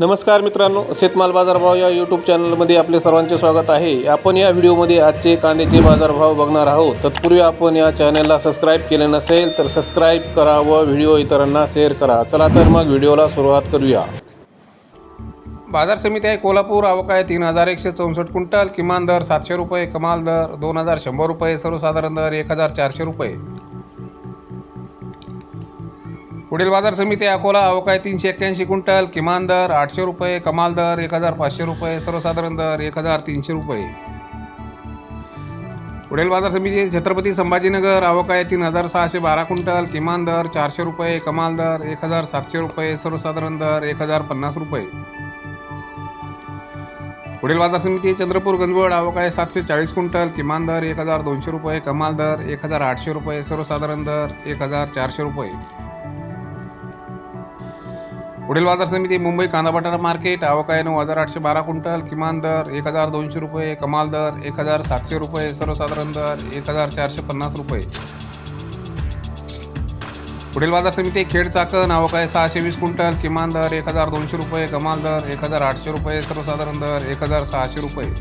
नमस्कार मित्रांनो शेतमाल बाजारभाव या यूट्यूब चॅनलमध्ये आपले सर्वांचे स्वागत आहे. आपण या व्हिडिओमध्ये आजचे कांद्याचे बाजारभाव बघणार आहोत. तत्पूर्वी आपण या चॅनलला सबस्क्राईब केले नसेल तर सबस्क्राईब करा व व्हिडिओ इतरांना शेअर करा. चला तर मग व्हिडिओला सुरुवात करूया. बाजार समिती आहे कोल्हापूर आवक आहे तीन हजार एकशे चौसष्ट क्विंटल किमान दर सातशे रुपये कमाल दर दोन हजार शंभर रुपये सर्वसाधारण दर एक हजार चारशे रुपये. पुढील बाजार समिती अकोला आवक आहे तीनशे एक्क्याऐंशी क्विंटल किमान दर आठशे रुपये कमाल दर एक हजार पाचशे रुपये सर्वसाधारण दर एक हजार तीनशे रुपये. पुढील बाजार समिती छत्रपती संभाजीनगर आवक आहे तीन हजार सहाशे बारा क्विंटल किमान दर चारशे रुपये कमाल दर एक हजार सातशे रुपये सर्वसाधारण दर एक हजार पन्नास रुपये. पुढील बाजार समिती चंद्रपूर गंजवड आवक आहे सातशे चाळीस क्विंटल किमान दर एक हजार दोनशे रुपये कमाल दर एक हजार आठशे रुपये सर्वसाधारण दर एक हजार चारशे रुपये. पुढील बाजार समिती मुंबई कांदा बटाटा मार्केट आवक आहे नऊ हजार आठशे बारा क्विंटल किमान दर एक हजार दोनशे रुपये कमाल दर एक हजार सातशे रुपये सर्वसाधारण दर एक हजार चारशे पन्नास रुपये. पुढील बाजार समिती खेड चाकण आवक आहे सहाशे वीस क्विंटल किमान दर एक हजार दोनशे रुपये कमाल दर एक हजार आठशे रुपये सर्वसाधारण दर एक हजार सहाशे रुपये.